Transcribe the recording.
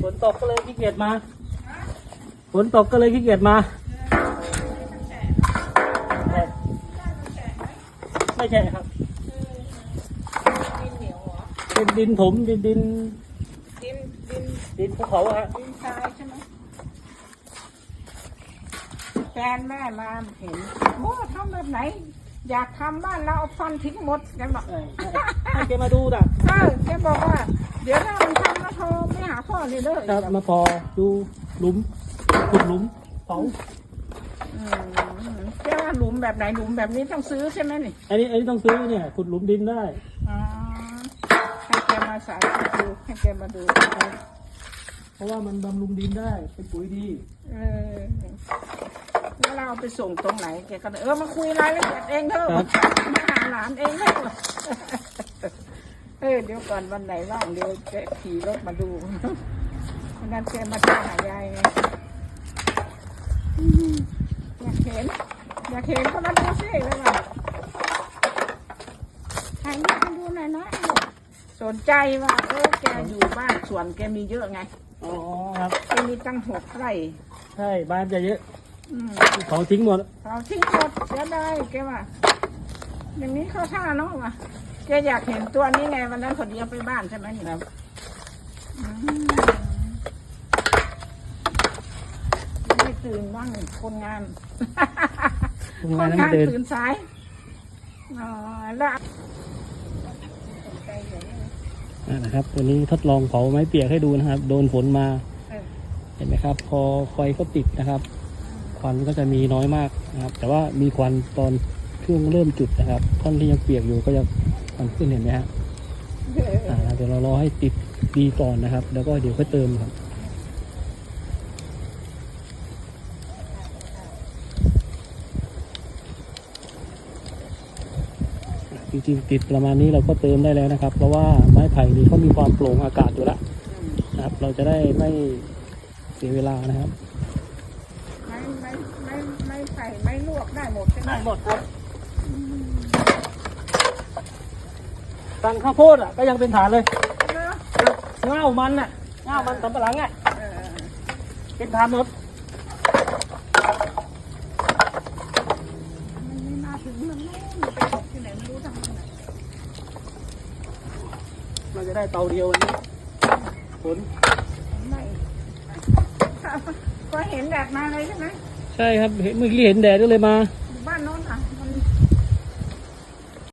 ฝนตกก็เลยขี้เกียจมาฝนตกก็เลยขี้เกียจมาใช่ไม่ใช่ครับ ดินเหนียวเหรอเป็นดินถมดินดินดินดินดินภูเขาอะฮะดินทรายใช่ไหมแฟนแม่มาเห็นโอ้ทำแบบไหน อยากทำบ้านเราเอาฟันทิ้งหมดแกบอกใช่ใช่ให้แกมาดูนะเออแกบอกว่า เดี๋ยวถ้ามันท พ่อเลยเลยครับมาพอดูหลุมขุดหลุมเผาอืมแกว่าหลุมแบบไหนหลุมแบบนี้ต้องซื้อใช่ไหมนี่อันนี้อันนี้ต้องซื้อเนี่ยขุดหลุมดินได้ อ๋อให้แกมาสาธิตดูให้แกมาดูเพราะว่ามันบำรุงดินได้เป็นปุ๋ยดี เออแล้วเราเอาไปส่งตรงไหนแกก็เลยเออมาคุยรายละเอียดเองเถอะมาหาหลานเองเถอะ เออเดี๋ยวก่อนวันไหนว่างเดี๋ยวแกขี่รถมาดูวันนั้นแกมาทหายายไงอืมอยากเห็น อยากเห็นก็มาดูสิแล้วว่าถ่ายรูปมาดูหน่อยนะสนใจว่าเออแกอยู่บ้านสวนแกมีเยอะไงอ๋อครับแกมีตั้งหกไร่ใช่บ้านจะเยอะอืมเขาทิ้งหมด เราทิ้งหมดเสียดายแกว่า อย่างนี้เข้าท่าเนาะว่ะแกอยากเห็นตัวนี้ไงวันนั้นพอดีเอาไปบ้านใช่ไหมนี่ครับอืมไม่ตื่นบ้างคนงานทำคงานนนั้นงามานเดินตื่นสายอ๋อแล้วอ่านะครับ ตัวนี้ทดลองเผาไม้เปียกให้ดูนะครับ โดนฝนมาเออเห็นไหมครับ พอไฟก็ติดนะครับ ควันก็จะมีน้อยมากนะครับ แต่ว่ามีควันตอน ช่วงเริ่มจุดนะครับท่อนที่ยังเปียกอยู่ก็จะควันขึ้นเห็นไหมฮะเอออ่าเดี๋ยวเรารอให้ติดดีก่อนนะครับ แล้วก็เดี๋ยวค่อยเติมครับอะจริงๆติดประมาณนี้เราก็เติมได้แล้วนะครับ เพราะว่าไม้ไผ่นี้เขามีความโปร่งอากาศอยู่แล้วนะครับ เราจะได้ไม่เสียเวลานะครับ ไม่ไม่ไม่ไม่ใส่ไม่ลวกได้หมดใช่ไหมได้หมดครับ ตังข้าวโพดอะก็ยังเป็นฐานเลยเนอะเง่ามันอะเง่ามันสำปะหลังอะเออเป็นฐานหมดมันไม่มาถึงมันไม่มันไปตกที่ไหนไม่รู้ทำไมเราจะได้เตาเดียววันนี้ฝนไม่ก็เห็นแดดมาเลยใช่ไหมใช่ครับเห็นเมื่อกี้เห็นแดดก็เลยมาเ